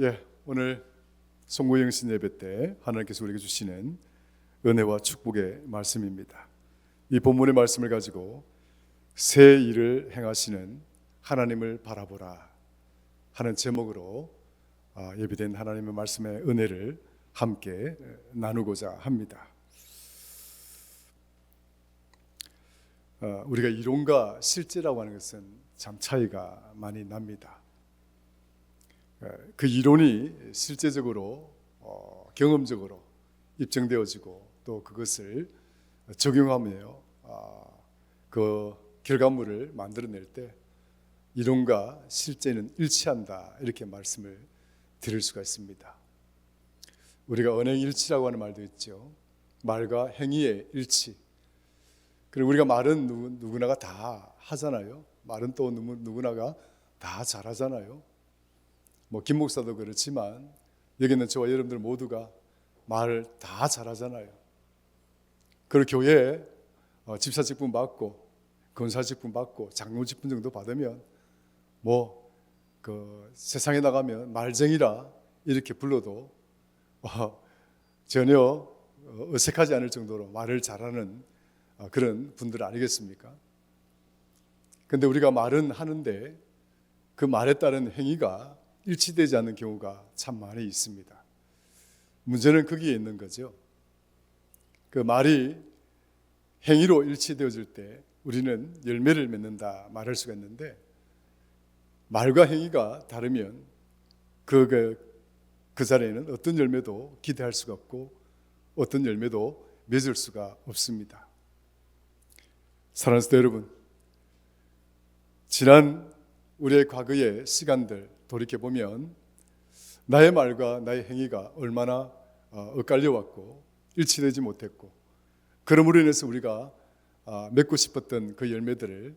예, 오늘 송구영신 예배 때 하나님께서 우리에게 주시는 은혜와 축복의 말씀입니다. 이 본문의 말씀을 가지고 새 일을 행하시는 하나님을 바라보라 하는 제목으로 아, 예비된 하나님의 말씀의 은혜를 함께 나누고자 합니다. 아, 우리가 이론과 실제라고 하는 것은 참 차이가 많이 납니다. 그 이론이 실제적으로 어, 경험적으로 입증되어지고 또 그것을 적용하며 아, 그 결과물을 만들어낼 때 이론과 실제는 일치한다 이렇게 말씀을 드릴 수가 있습니다. 우리가 언행일치라고 하는 말도 있죠. 말과 행위의 일치. 그리고 우리가 말은 누구, 누구나가 다 하잖아요. 말은 또 누구, 누구나가 다 잘하잖아요. 뭐 김 목사도 그렇지만 여기 있는 저와 여러분들 모두가 말을 다 잘하잖아요. 그리고 교회에 어, 집사 직분 받고 권사 직분 받고 장로 직분 정도 받으면 뭐 그 세상에 나가면 말쟁이라 이렇게 불러도 어, 전혀 어색하지 않을 정도로 말을 잘하는 어, 그런 분들 아니겠습니까? 근데 우리가 말은 하는데 그 말에 따른 행위가 일치되지 않는 경우가 참 많이 있습니다. 문제는 거기에 있는 거죠. 그 말이 행위로 일치되어질 때 우리는 열매를 맺는다 말할 수가 있는데 말과 행위가 다르면 그, 그, 그 자리에는 어떤 열매도 기대할 수가 없고 어떤 열매도 맺을 수가 없습니다. 사랑하는 여러분, 지난 우리의 과거의 시간들 돌이켜 보면 나의 말과 나의 행위가 얼마나 어, 엇갈려 왔고 일치되지 못했고 그러므로 인해서 우리가 아, 맺고 싶었던 그 열매들을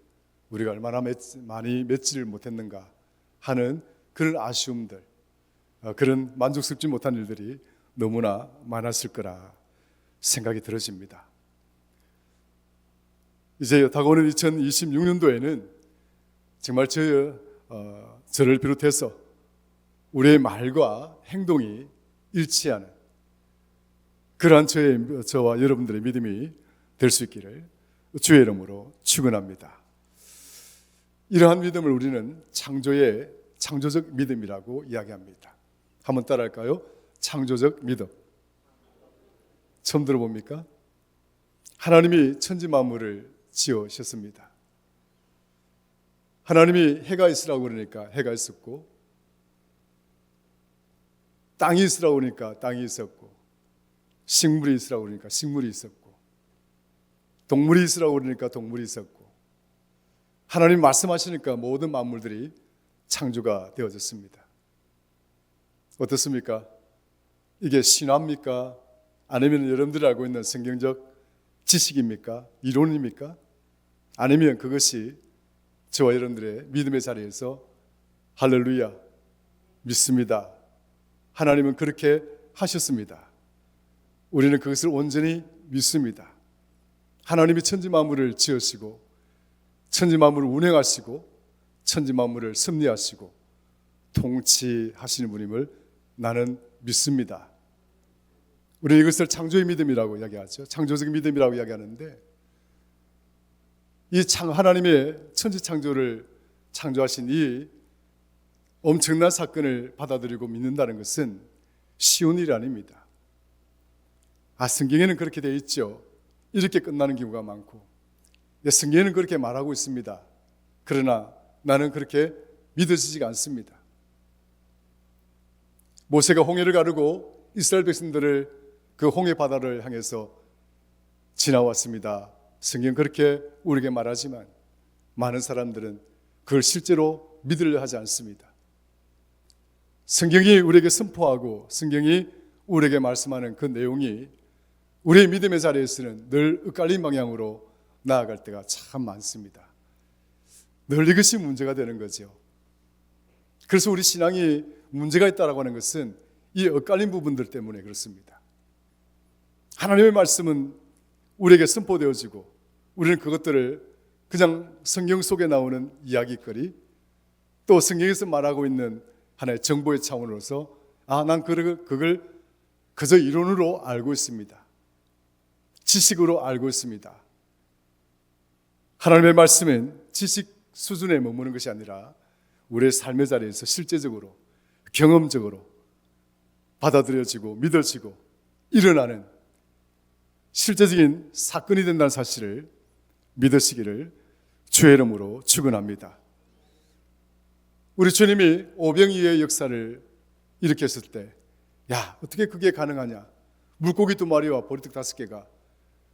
우리가 얼마나 맺, 많이 맺지를 못했는가 하는 그런 아쉬움들, 어, 그런 만족스럽지 못한 일들이 너무나 많았을 거라 생각이 들어집니다. 이제 다가오는 2026년도에는 정말 저, 어, 저를 비롯해서 우리의 말과 행동이 일치하는 그러한 저의, 저와 여러분들의 믿음이 될 수 있기를 주의 이름으로 축원합니다. 이러한 믿음을 우리는 창조의 창조적 믿음이라고 이야기합니다. 한번 따라할까요? 창조적 믿음. 처음 들어봅니까? 하나님이 천지 만물을 지으셨습니다. 하나님이 해가 있으라고 그러니까 해가 있었고 땅이 있으라고 그러니까 땅이 있었고 식물이 있으라고 그러니까 식물이 있었고 동물이 있으라고 그러니까 동물이 있었고 하나님 말씀하시니까 모든 만물들이 창조가 되어졌습니다. 어떻습니까? 이게 신화입니까? 아니면 여러분들이 알고 있는 성경적 지식입니까? 이론입니까? 아니면 그것이 저와 여러분들의 믿음의 자리에서 할렐루야 믿습니다. 하나님은 그렇게 하셨습니다. 우리는 그것을 온전히 믿습니다. 하나님이 천지 만물을 지으시고 천지 만물을 운행하시고 천지 만물을 섭리하시고 통치하시는 분임을 나는 믿습니다. 우리 이것을 창조의 믿음이라고 이야기하죠. 창조적 믿음이라고 이야기하는데 이 창, 하나님의 천지 창조를 창조하신 이 엄청난 사건을 받아들이고 믿는다는 것은 쉬운 일이 아닙니다. 아, 성경에는 그렇게 되어 있죠. 이렇게 끝나는 경우가 많고, 성경에는 그렇게 말하고 있습니다. 그러나 나는 그렇게 믿어지지가 않습니다. 모세가 홍해를 가르고 이스라엘 백성들을 그 홍해 바다를 향해서 지나왔습니다. 성경 그렇게 우리에게 말하지만 많은 사람들은 그걸 실제로 믿으려 하지 않습니다. 성경이 우리에게 선포하고 성경이 우리에게 말씀하는 그 내용이 우리의 믿음의 자리에서는 늘 엇갈린 방향으로 나아갈 때가 참 많습니다. 늘 이것이 문제가 되는 거죠. 그래서 우리 신앙이 문제가 있다라고 하는 것은 이 엇갈린 부분들 때문에 그렇습니다. 하나님의 말씀은 우리에게 선포되어지고 우리는 그것들을 그냥 성경 속에 나오는 이야기거리 또 성경에서 말하고 있는 하나의 정보의 차원으로서 아, 난 그걸, 그저 이론으로 알고 있습니다. 지식으로 알고 있습니다. 하나님의 말씀은 지식 수준에 머무는 것이 아니라 우리의 삶의 자리에서 실제적으로 경험적으로 받아들여지고 믿어지고 일어나는 실제적인 사건이 된다는 사실을 믿으시기를 주의 이름으로 축원합니다. 우리 주님이 오병이의 역사를 일으켰을 때, 야 어떻게 그게 가능하냐? 물고기 두 마리와 보리떡 다섯 개가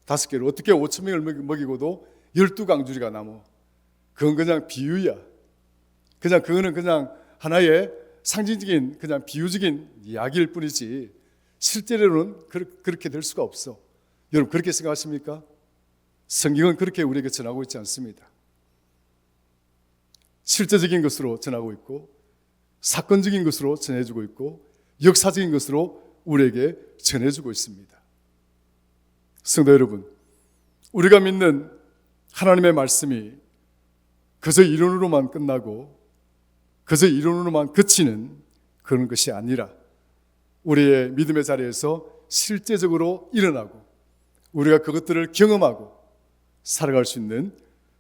다섯 개로 어떻게 오천 명을 먹이- 먹이고도 열두 강주리가 남어? 그건 그냥 비유야. 그냥 그거는 그냥 하나의 상징적인 그냥 비유적인 이야기일 뿐이지 실제로는 그렇- 그렇게 될 수가 없어. 여러분 그렇게 생각하십니까? 성경은 그렇게 우리에게 전하고 있지 않습니다. 실제적인 것으로 전하고 있고 사건적인 것으로 전해주고 있고 역사적인 것으로 우리에게 전해주고 있습니다. 성도 여러분, 우리가 믿는 하나님의 말씀이 그저 이론으로만 끝나고 그저 이론으로만 그치는 그런 것이 아니라 우리의 믿음의 자리에서 실제적으로 일어나고 우리가 그것들을 경험하고 살아갈 수 있는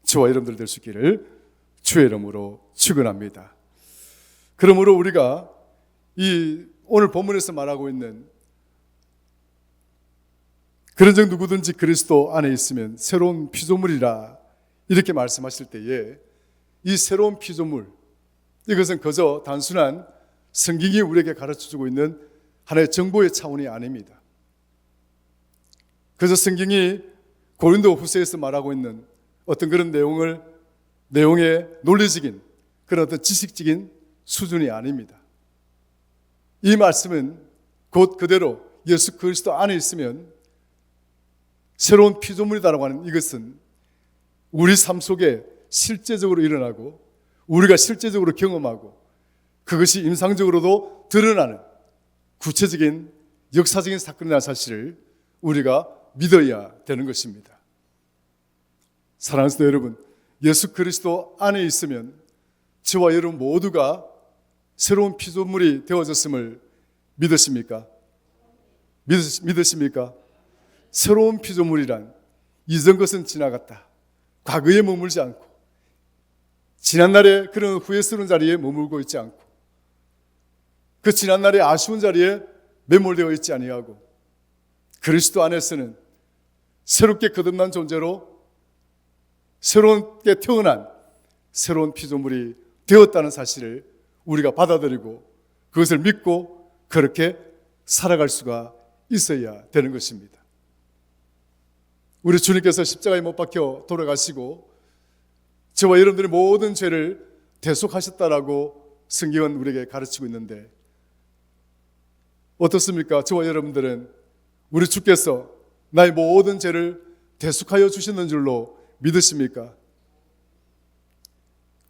저와 여러분들 될 수 있기를 주의 이름으로 축원합니다. 그러므로 우리가 이 오늘 본문에서 말하고 있는 그런 적 누구든지 그리스도 안에 있으면 새로운 피조물이라 이렇게 말씀하실 때에 이 새로운 피조물 이것은 그저 단순한 성경이 우리에게 가르쳐 주고 있는 하나의 정보의 차원이 아닙니다. 그래서 성경이 고린도 후서에서 말하고 있는 어떤 그런 내용을 내용의 논리적인 그런 어떤 지식적인 수준이 아닙니다. 이 말씀은 곧 그대로 예수 그리스도 안에 있으면 새로운 피조물이다라고 하는 이것은 우리 삶 속에 실제적으로 일어나고 우리가 실제적으로 경험하고 그것이 임상적으로도 드러나는 구체적인 역사적인 사건이라는 사실을 우리가 믿어야 되는 것입니다. 사랑하는 여러분, 예수 그리스도 안에 있으면 저와 여러분 모두가 새로운 피조물이 되어졌음을 믿으십니까? 믿으, 믿으십니까? 새로운 피조물이란 이전 것은 지나갔다. 과거에 머물지 않고 지난날에 그런 후회스러운 자리에 머물고 있지 않고 그 지난날의 아쉬운 자리에 매몰되어 있지 아니하고 그리스도 안에서는 새롭게 거듭난 존재로 새롭게 태어난 새로운 피조물이 되었다는 사실을 우리가 받아들이고 그것을 믿고 그렇게 살아갈 수가 있어야 되는 것입니다. 우리 주님께서 십자가에 못 박혀 돌아가시고 저와 여러분들의 모든 죄를 대속하셨다라고 성경은 우리에게 가르치고 있는데 어떻습니까? 저와 여러분들은 우리 주께서 나의 모든 죄를 대속하여 주시는 줄로 믿으십니까?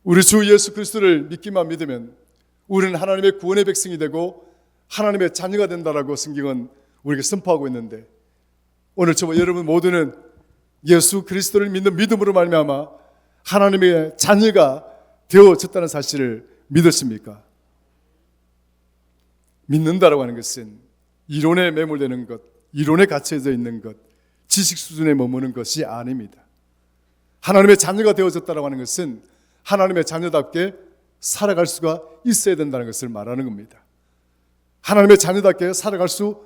우리 주 예수 그리스도를 믿기만 믿으면 우리는 하나님의 구원의 백성이 되고 하나님의 자녀가 된다라고 성경은 우리에게 선포하고 있는데 오늘 저와 여러분 모두는 예수 그리스도를 믿는 믿음으로 말미암아 하나님의 자녀가 되어졌다는 사실을 믿으십니까? 믿는다라고 하는 것은 이론에 매몰되는 것, 이론에 갇혀져 있는 것, 지식 수준에 머무는 것이 아닙니다. 하나님의 자녀가 되어졌다라고 하는 것은 하나님의 자녀답게 살아갈 수가 있어야 된다는 것을 말하는 겁니다. 하나님의 자녀답게 살아갈 수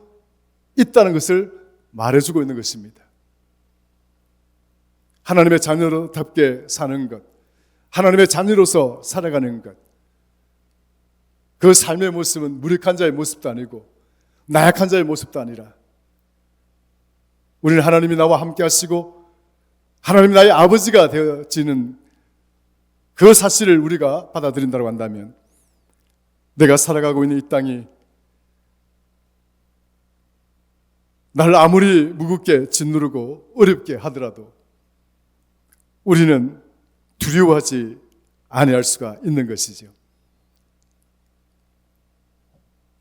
있다는 것을 말해주고 있는 것입니다. 하나님의 자녀답게 사는 것, 하나님의 자녀로서 살아가는 것, 그 삶의 모습은 무력한 자의 모습도 아니고 나약한 자의 모습도 아니라 우리는 하나님이 나와 함께 하시고 하나님이 나의 아버지가 되어지는 그 사실을 우리가 받아들인다고 한다면 내가 살아가고 있는 이 땅이 나를 아무리 무겁게 짓누르고 어렵게 하더라도 우리는 두려워하지 아니할 수가 있는 것이죠.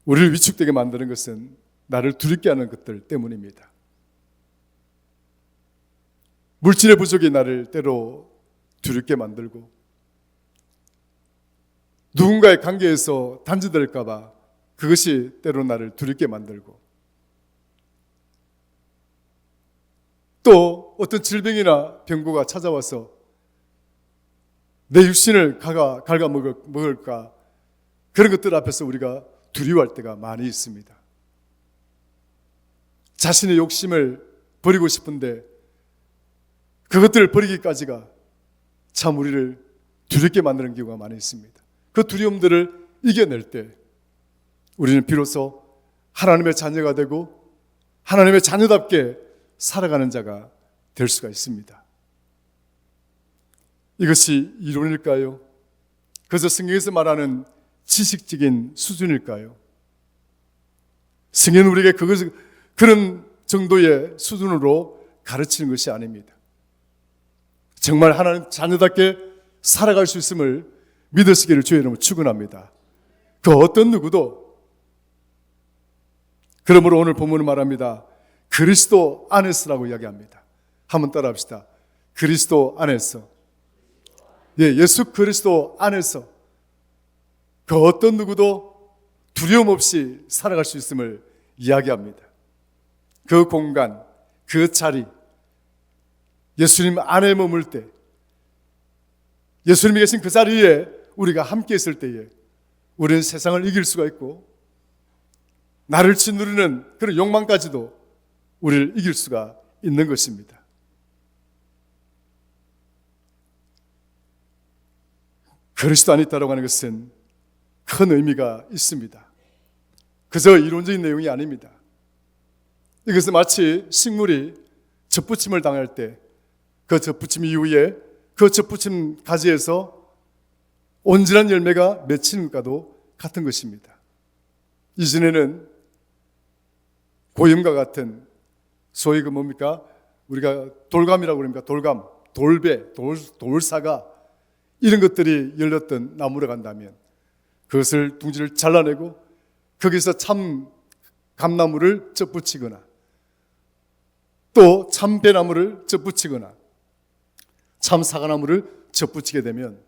우리를 위축되게 만드는 것은 나를 두렵게 하는 것들 때문입니다. 물질의 부족이 나를 때로 두렵게 만들고 누군가의 관계에서 단절될까봐 그것이 때로 나를 두렵게 만들고 또 어떤 질병이나 병고가 찾아와서 내 육신을 가가, 먹을, 먹을까 그런 것들 앞에서 우리가 두려워할 때가 많이 있습니다. 자신의 욕심을 버리고 싶은데 그것들을 버리기까지가 참 우리를 두렵게 만드는 경우가 많이 있습니다. 그 두려움들을 이겨낼 때 우리는 비로소 하나님의 자녀가 되고 하나님의 자녀답게 살아가는 자가 될 수가 있습니다. 이것이 이론일까요? 그래서 성경에서 말하는 지식적인 수준일까요? 성경은 우리에게 그것을 그런 정도의 수준으로 가르치는 것이 아닙니다. 정말 하나님 자녀답게 살아갈 수 있음을 믿으시기를 주의 이름으로 축원합니다. 그 어떤 누구도 그러므로 오늘 본문은 말합니다. 그리스도 안에서라고 이야기합니다. 한번 따라합시다. 그리스도 안에서. 예, 예수 그리스도 안에서 그 어떤 누구도 두려움 없이 살아갈 수 있음을 이야기합니다. 그 공간, 그 자리, 예수님 안에 머물 때, 예수님이 계신 그 자리에 우리가 함께 있을 때에 우리는 세상을 이길 수가 있고 나를 짓누르는 그런 욕망까지도 우리를 이길 수가 있는 것입니다. 그리스도 안에 있다고 하는 것은 큰 의미가 있습니다. 그저 이론적인 내용이 아닙니다. 이것은 마치 식물이 젖붙임을 당할 때 그 젖붙임 이후에 그 젖붙임 가지에서 온전한 열매가 맺히는 것과도 같은 것입니다. 이전에는 고염과 같은 소위 그 뭡니까? 우리가 돌감이라고 그럽니까? 돌감, 돌배, 돌, 돌사가 이런 것들이 열렸던 나무를 간다면 그것을 둥지를 잘라내고 거기서 참 감나무를 접붙이거나 또 참배나무를 접붙이거나 참 사과나무를 접붙이게 되면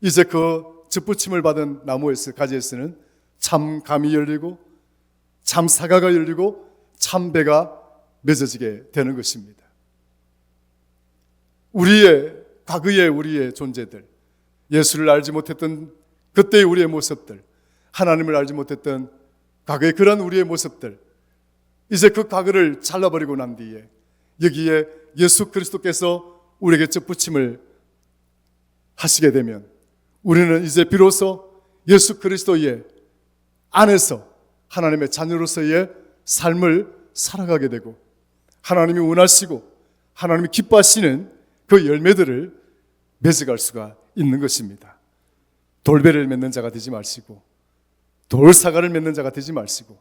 이제 그 접붙임을 받은 나무에서 가지에서는 참 감이 열리고 참 사과가 열리고 참 배가 맺어지게 되는 것입니다. 우리의 과거의 우리의 존재들, 예수를 알지 못했던 그때의 우리의 모습들, 하나님을 알지 못했던 과거의 그런 우리의 모습들, 이제 그 과거를 잘라버리고 난 뒤에 여기에 예수 그리스도께서 우리에게 접붙임을 하시게 되면 우리는 이제 비로소 예수 그리스도의 안에서 하나님의 자녀로서의 삶을 살아가게 되고 하나님이 원하시고 하나님이 기뻐하시는 그 열매들을 맺어갈 수가 있는 것입니다. 돌배를 맺는 자가 되지 마시고 돌사과를 맺는 자가 되지 마시고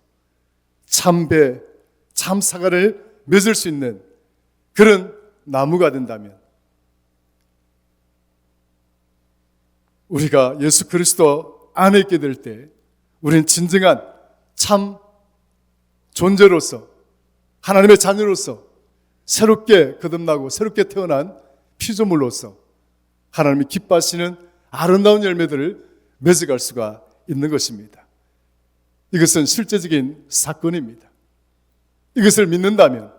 참배, 참사과를 맺을 수 있는 그런 나무가 된다면 우리가 예수 그리스도 안에 있게 될 때 우리는 진정한 참 존재로서 하나님의 자녀로서 새롭게 거듭나고 새롭게 태어난 피조물로서 하나님이 기뻐하시는 아름다운 열매들을 맺어갈 수가 있는 것입니다. 이것은 실제적인 사건입니다. 이것을 믿는다면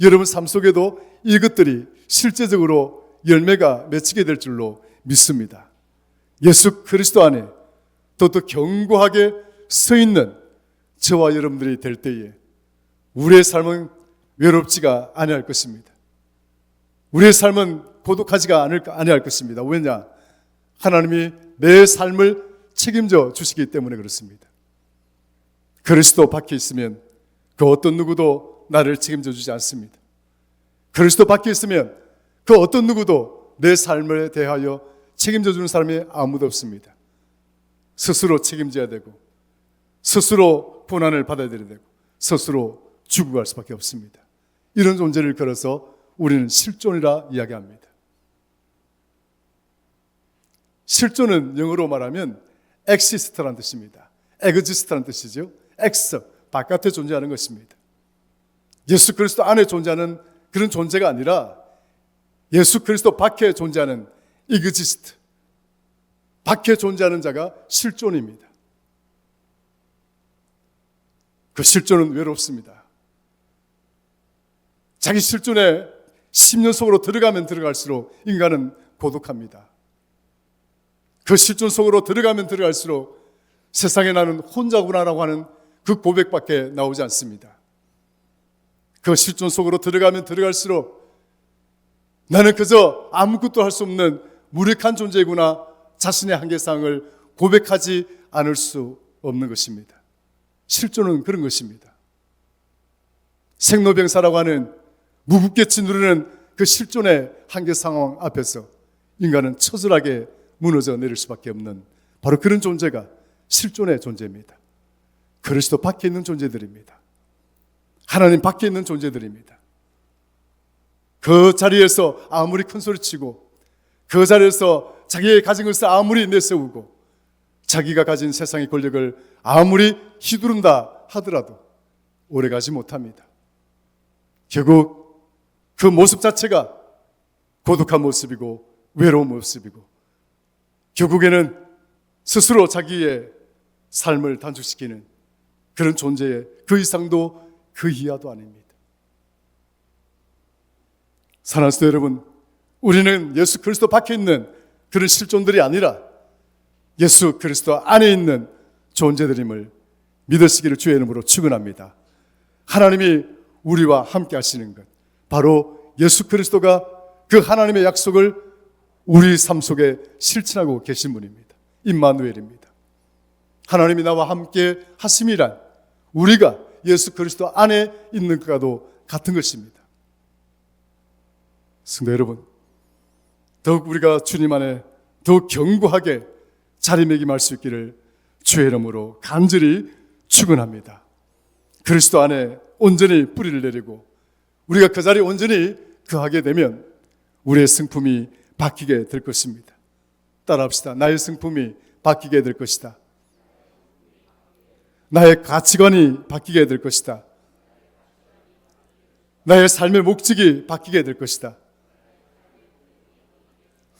여러분 삶 속에도 이것들이 실제적으로 열매가 맺히게 될 줄로 믿습니다. 예수 그리스도 안에 또또 견고하게 서 있는 저와 여러분들이 될 때에 우리의 삶은 외롭지가 아니할 것입니다. 우리의 삶은 고독하지가 않을 아니할 것입니다. 왜냐? 하나님이 내 삶을 책임져 주시기 때문에 그렇습니다. 그리스도 밖에 있으면 그 어떤 누구도 나를 책임져 주지 않습니다. 그리스도 밖에 있으면 그 어떤 누구도 내 삶에 대하여 책임져 주는 사람이 아무도 없습니다. 스스로 책임져야 되고 스스로 고난을 받아야 되고 스스로 죽어갈 수밖에 없습니다. 이런 존재를 걸어서 우리는 실존이라 이야기합니다. 실존은 영어로 말하면 exist라는 뜻입니다. exist라는 뜻이죠. x 바깥에 존재하는 것입니다. 예수 그리스도 안에 존재하는 그런 존재가 아니라 예수 그리스도 밖에 존재하는 exist 밖에 존재하는 자가 실존입니다. 그 실존은 외롭습니다. 자기 실존에 10년 속으로 들어가면 들어갈수록 인간은 고독합니다. 그 실존 속으로 들어가면 들어갈수록 세상에 나는 혼자구나라고 하는 그 고백밖에 나오지 않습니다. 그 실존 속으로 들어가면 들어갈수록 나는 그저 아무것도 할 수 없는 무력한 존재구나 자신의 한계상을 고백하지 않을 수 없는 것입니다. 실존은 그런 것입니다. 생로병사라고 하는 무겁게 짓누르는 그 실존의 한계 상황 앞에서 인간은 처절하게 무너져 내릴 수밖에 없는 바로 그런 존재가 실존의 존재입니다. 그리스도 밖에 있는 존재들입니다. 하나님 밖에 있는 존재들입니다. 그 자리에서 아무리 큰 소리 치고 그 자리에서 자기의 가진 것을 아무리 내세우고 자기가 가진 세상의 권력을 아무리 휘두른다 하더라도 오래 가지 못합니다. 결국 그 모습 자체가 고독한 모습이고 외로운 모습이고 결국에는 스스로 자기의 삶을 단축시키는 그런 존재의 그 이상도 그 이하도 아닙니다. 사랑하는 여러분, 우리는 예수 그리스도 밖에 있는 그런 실존들이 아니라 예수 그리스도 안에 있는 존재들임을 믿으시기를 주의 이름으로 축원합니다. 하나님이 우리와 함께 하시는 것 바로 예수 그리스도가 그 하나님의 약속을 우리 삶 속에 실천하고 계신 분입니다. 임마누엘입니다. 하나님이 나와 함께 하심이란 우리가 예수 그리스도 안에 있는 것과도 같은 것입니다. 성도 여러분, 더욱 우리가 주님 안에 더욱 견고하게 자리매김할 수 있기를 주의 이름으로 간절히 축원합니다. 그리스도 안에 온전히 뿌리를 내리고 우리가 그 자리에 온전히 거하게 되면 우리의 성품이 바뀌게 될 것입니다. 따라합시다. 나의 성품이 바뀌게 될 것이다. 나의 가치관이 바뀌게 될 것이다. 나의 삶의 목적이 바뀌게 될 것이다.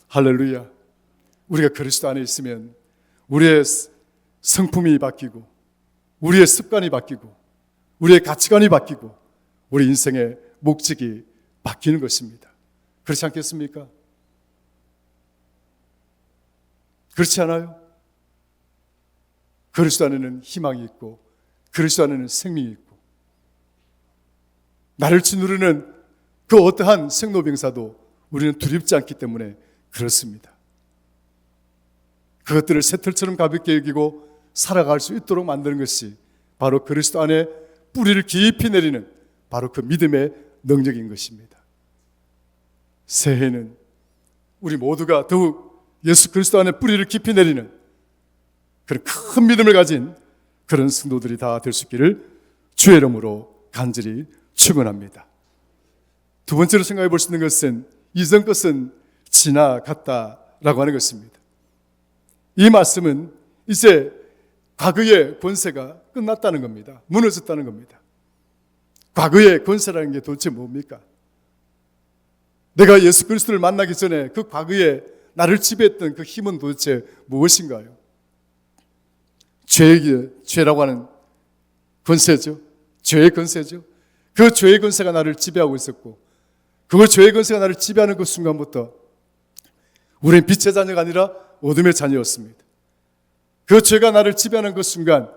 할렐루야. 우리가 그리스도 안에 있으면 우리의 성품이 바뀌고 우리의 습관이 바뀌고 우리의 가치관이 바뀌고 우리 인생의 목적이 바뀌는 것입니다. 그렇지 않겠습니까? 그렇지 않아요? 그리스도 안에는 희망이 있고 그리스도 안에는 생명이 있고 나를 짓누르는 그 어떠한 생로병사도 우리는 두렵지 않기 때문에 그렇습니다. 그것들을 새털처럼 가볍게 여기고 살아갈 수 있도록 만드는 것이 바로 그리스도 안에 뿌리를 깊이 내리는 바로 그 믿음의 능력인 것입니다. 새해는 우리 모두가 더욱 예수 그리스도 안에 뿌리를 깊이 내리는 그런 큰 믿음을 가진 그런 성도들이 다 될 수 있기를 주의 이름으로 간절히 축원합니다. 두 번째로 생각해 볼 수 있는 것은 이전 것은 지나갔다라고 하는 것입니다. 이 말씀은 이제 과거의 권세가 끝났다는 겁니다. 무너졌다는 겁니다. 과거의 권세라는 게 도대체 뭡니까? 내가 예수 그리스도를 만나기 전에 그 과거에 나를 지배했던 그 힘은 도대체 무엇인가요? 죄의 죄라고 하는 권세죠. 죄의 권세죠. 그 죄의 권세가 나를 지배하고 있었고, 그 죄의 권세가 나를 지배하는 그 순간부터 우리는 빛의 자녀가 아니라 어둠의 자녀였습니다. 그 죄가 나를 지배하는 그 순간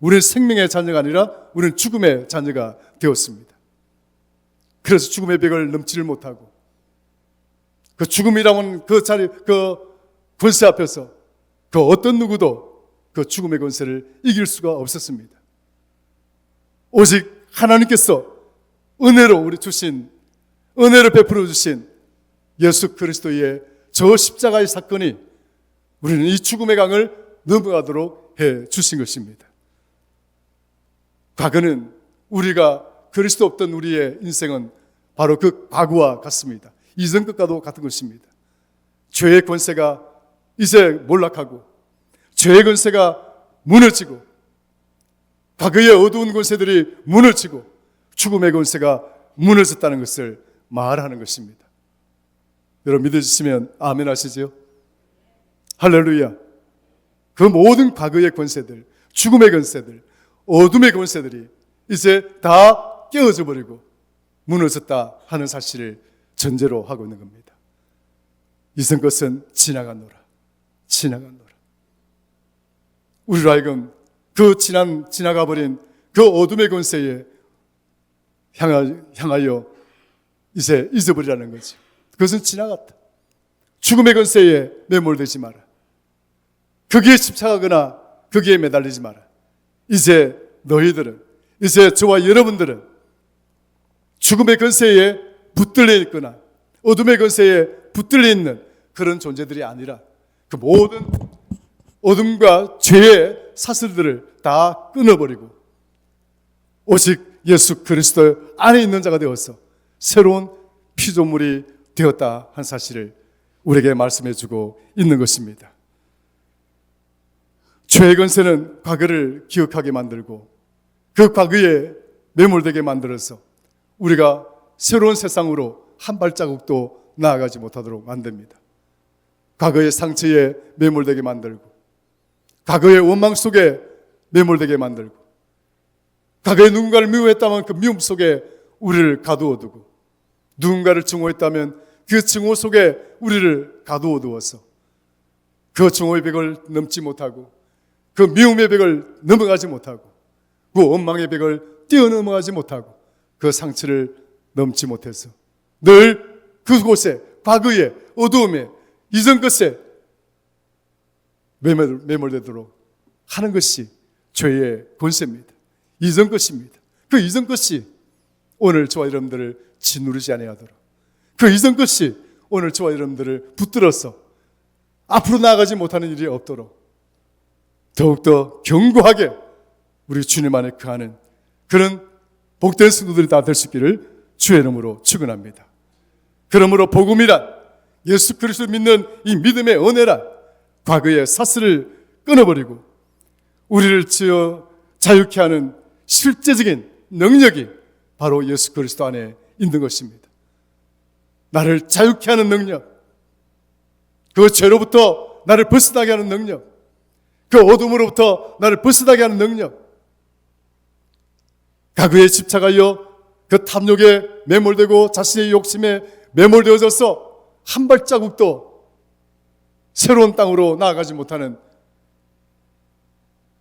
우리는 생명의 자녀가 아니라 우리는 죽음의 자녀가 되었습니다. 그래서 죽음의 벽을 넘지를 못하고 그 죽음이라는 그 자리, 그 권세 앞에서 그 어떤 누구도 그 죽음의 권세를 이길 수가 없었습니다. 오직 하나님께서 은혜로 우리 주신, 은혜를 베풀어 주신 예수 그리스도의 저 십자가의 사건이 우리는 이 죽음의 강을 넘어가도록 해 주신 것입니다. 과거는 우리가 그리스도 없던 우리의 인생은 바로 그 과거와 같습니다. 이전 것과도 같은 것입니다. 죄의 권세가 이제 몰락하고 죄의 권세가 무너지고 과거의 어두운 권세들이 무너지고 죽음의 권세가 무너졌다는 것을 말하는 것입니다. 여러분 믿으시면 아멘 하시지요? 할렐루야. 그 모든 과거의 권세들, 죽음의 권세들, 어둠의 권세들이 이제 다 깨어져 버리고 무너졌다 하는 사실을 전제로 하고 있는 겁니다. 이전 것은 지나간노라. 지나간노라. 우리로 하여금 그 지난 지나가 버린 그 어둠의 권세에 향하, 향하여 이제 잊어버리라는 거죠. 그것은 지나갔다. 죽음의 권세에 매몰되지 마라. 거기에 집착하거나 거기에 매달리지 마라. 이제 너희들은 이제 저와 여러분들은 죽음의 권세에 붙들려 있거나 어둠의 권세에 붙들려 있는 그런 존재들이 아니라 그 모든 어둠과 죄의 사슬들을 다 끊어버리고 오직 예수 그리스도 안에 있는 자가 되어서 새로운 피조물이 되었다 한 사실을 우리에게 말씀해 주고 있는 것입니다. 죄의 권세는 과거를 기억하게 만들고 그 과거에 매몰되게 만들어서 우리가 새로운 세상으로 한 발자국도 나아가지 못하도록 만듭니다. 과거의 상처에 매몰되게 만들고 과거의 원망 속에 매몰되게 만들고 과거에 누군가를 미워했다면 그 미움 속에 우리를 가두어 두고 누군가를 증오했다면 그 증오 속에 우리를 가두어 두어서 그 증오의 벽을 넘지 못하고 그 미움의 벽을 넘어가지 못하고 그 원망의 벽을 뛰어넘어가지 못하고 그 상처를 넘지 못해서 늘 그곳에 과거의 어두움에 이전 것에 매몰, 매몰되도록 하는 것이 죄의 권세입니다. 이전 것입니다. 그 이전 것이 오늘 저와 여러분들을 짓누르지 아니하도록 그 이전 것이 오늘 저와 여러분들을 붙들어서 앞으로 나아가지 못하는 일이 없도록 더욱더 견고하게 우리 주님 안에 거하는 그런 복된 성도들이 다 될 수 있기를 주의 이름으로 축원합니다. 그러므로 복음이란 예수 그리스도 믿는 이 믿음의 은혜란 과거의 사슬을 끊어버리고 우리를 지어 자유케 하는 실제적인 능력이 바로 예수 그리스도 안에 있는 것입니다. 나를 자유케 하는 능력, 그 죄로부터 나를 벗어나게 하는 능력, 그 어둠으로부터 나를 벗어나게 하는 능력, 과거에 집착하여 그 탐욕에 매몰되고 자신의 욕심에 매몰되어져서 한 발자국도 새로운 땅으로 나아가지 못하는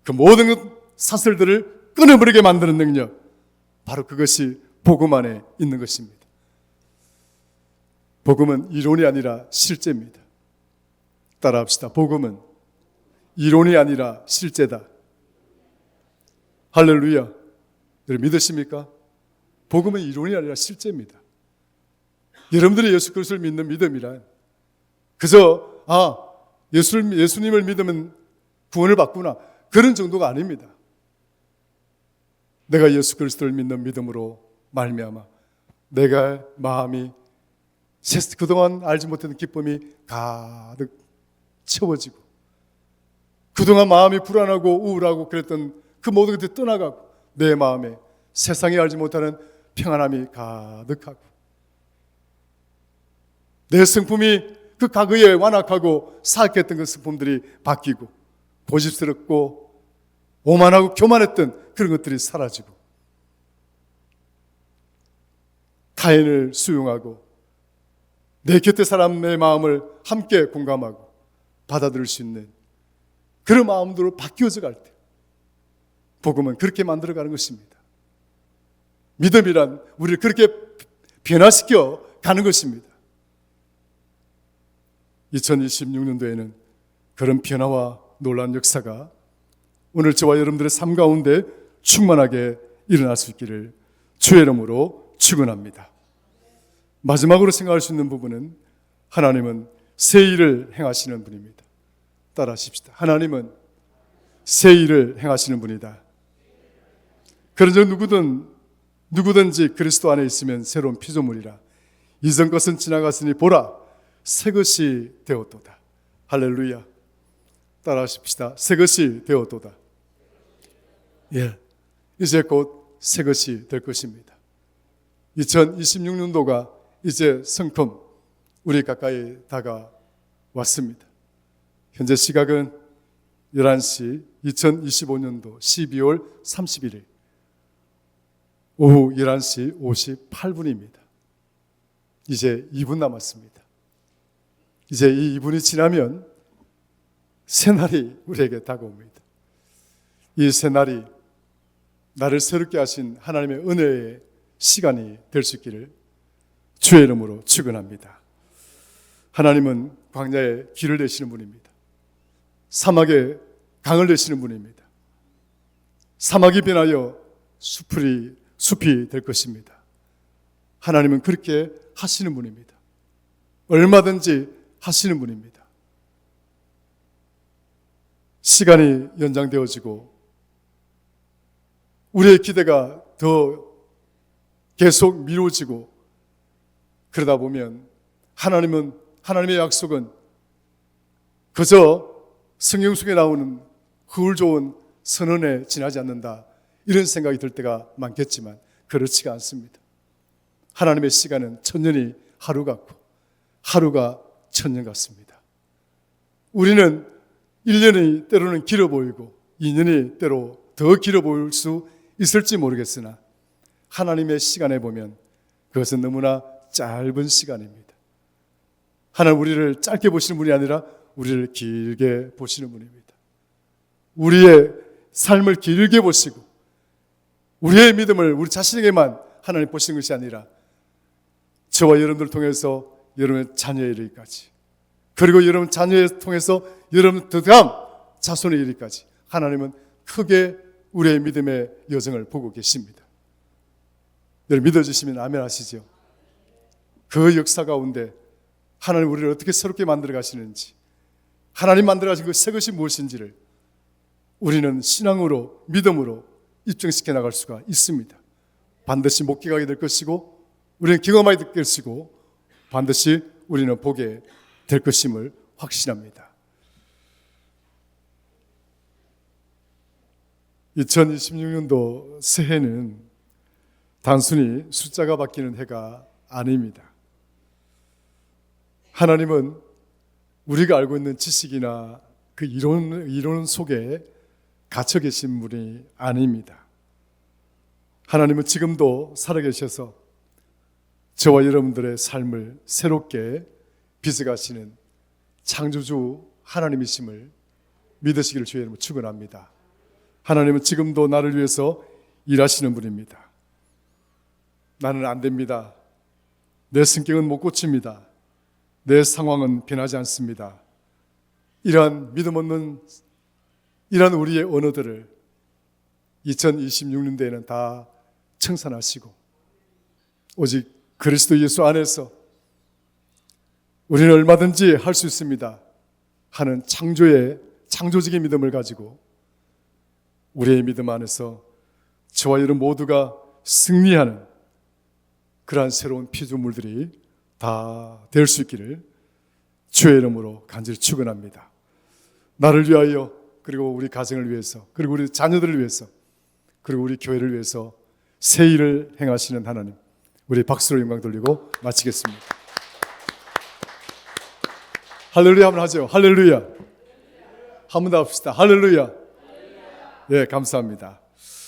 그 모든 사슬들을 끊어버리게 만드는 능력, 바로 그것이 복음 안에 있는 것입니다. 복음은 이론이 아니라 실제입니다. 따라합시다. 복음은 이론이 아니라 실제다. 할렐루야. 여러분 믿으십니까? 복음은 이론이 아니라 실제입니다. 여러분들이 예수 그리스도를 믿는 믿음이란 그저 아 예수 예수님을 믿으면 구원을 받구나 그런 정도가 아닙니다. 내가 예수 그리스도를 믿는 믿음으로 말미암아 내가 마음이 그동안 알지 못했던 기쁨이 가득 채워지고 그동안 마음이 불안하고 우울하고 그랬던 그 모든 것들이 떠나가고 내 마음에 세상이 알지 못하는 평안함이 가득하고 내 성품이 그 과거에 완악하고 사악했던 그 성품들이 바뀌고 고집스럽고 오만하고 교만했던 그런 것들이 사라지고 타인을 수용하고 내 곁에 사람의 마음을 함께 공감하고 받아들일 수 있는 그런 마음으로 바뀌어져 갈 때, 복음은 그렇게 만들어가는 것입니다. 믿음이란 우리를 그렇게 변화시켜 가는 것입니다. 2026년도에는 그런 변화와 놀라운 역사가 오늘 저와 여러분들의 삶 가운데 충만하게 일어날 수 있기를 주의 이름으로 축원합니다. 마지막으로 생각할 수 있는 부분은 하나님은 새 일을 행하시는 분입니다. 따라 하십시다. 하나님은 새 일을 행하시는 분이다. 그런저 누구든 누구든지 그리스도 안에 있으면 새로운 피조물이라 이전 것은 지나갔으니 보라 새 것이 되었도다. 할렐루야. 따라 하십시다. 새 것이 되었도다. 예. 이제 곧 새 것이 될 것입니다. 2026년도가 이제 성큼 우리 가까이 다가왔습니다. 현재 시각은 11시 2025년도 12월 31일 오후 11시 58분입니다. 이제 2분 남았습니다. 이제 이 2분이 지나면 새날이 우리에게 다가옵니다. 이 새날이 나를 새롭게 하신 하나님의 은혜의 시간이 될 수 있기를 주의 이름으로 축원합니다. 하나님은 광야에 길을 내시는 분입니다. 사막에 강을 내시는 분입니다. 사막이 변하여 숲이 숲이 될 것입니다. 하나님은 그렇게 하시는 분입니다. 얼마든지 하시는 분입니다. 시간이 연장되어지고 우리의 기대가 더 계속 미뤄지고 그러다 보면 하나님은 하나님의 약속은 그저 성경 속에 나오는 흐울 좋은 선언에 지나지 않는다. 이런 생각이 들 때가 많겠지만 그렇지가 않습니다. 하나님의 시간은 천년이 하루 같고 하루가 천년 같습니다. 우리는 1년이 때로는 길어 보이고 2년이 때로 더 길어 보일 수 있을지 모르겠으나 하나님의 시간에 보면 그것은 너무나 짧은 시간입니다. 하나님 우리를 짧게 보시는 분이 아니라 우리를 길게 보시는 분입니다. 우리의 삶을 길게 보시고 우리의 믿음을 우리 자신에게만 하나님 보시는 것이 아니라 저와 여러분들 통해서 여러분의 자녀의 일까지 그리고 여러분 자녀를 통해서 여러분 그 다음 자손의 일까지 하나님은 크게 우리의 믿음의 여정을 보고 계십니다. 여러분 믿어주시면 아멘 하시죠. 그 역사 가운데 하나님 우리를 어떻게 새롭게 만들어 가시는지 하나님 만들어 가신 그 새 것이 무엇인지를 우리는 신앙으로 믿음으로 입증시켜 나갈 수가 있습니다. 반드시 목격하게 될 것이고 우리는 경험하게 될 것이고 반드시 우리는 보게 될 것임을 확신합니다. 2026년도 새해는 단순히 숫자가 바뀌는 해가 아닙니다. 하나님은 우리가 알고 있는 지식이나 그 이론, 이론 속에 갇혀 계신 분이 아닙니다. 하나님은 지금도 살아계셔서 저와 여러분들의 삶을 새롭게 빚어가시는 창조주 하나님이심을 믿으시기를 주의 이름으로 축원합니다. 하나님은 지금도 나를 위해서 일하시는 분입니다. 나는 안 됩니다. 내 성격은 못 고칩니다. 내 상황은 변하지 않습니다. 이러한 믿음 없는 이러한 우리의 언어들을 2026년도에는 다 청산하시고 오직 그리스도 예수 안에서 우리는 얼마든지 할 수 있습니다. 하는 창조의 창조적인 믿음을 가지고 우리의 믿음 안에서 저와 여러분 모두가 승리하는 그러한 새로운 피조물들이 다 될 수 있기를 주의 이름으로 간절히 축원합니다. 나를 위하여 그리고 우리 가정을 위해서 그리고 우리 자녀들을 위해서 그리고 우리 교회를 위해서 새 일을 행하시는 하나님 우리 박수로 영광 돌리고 마치겠습니다. 할렐루야 한번 하죠. 할렐루야. 한 번 더 합시다. 할렐루야. 예, 감사합니다.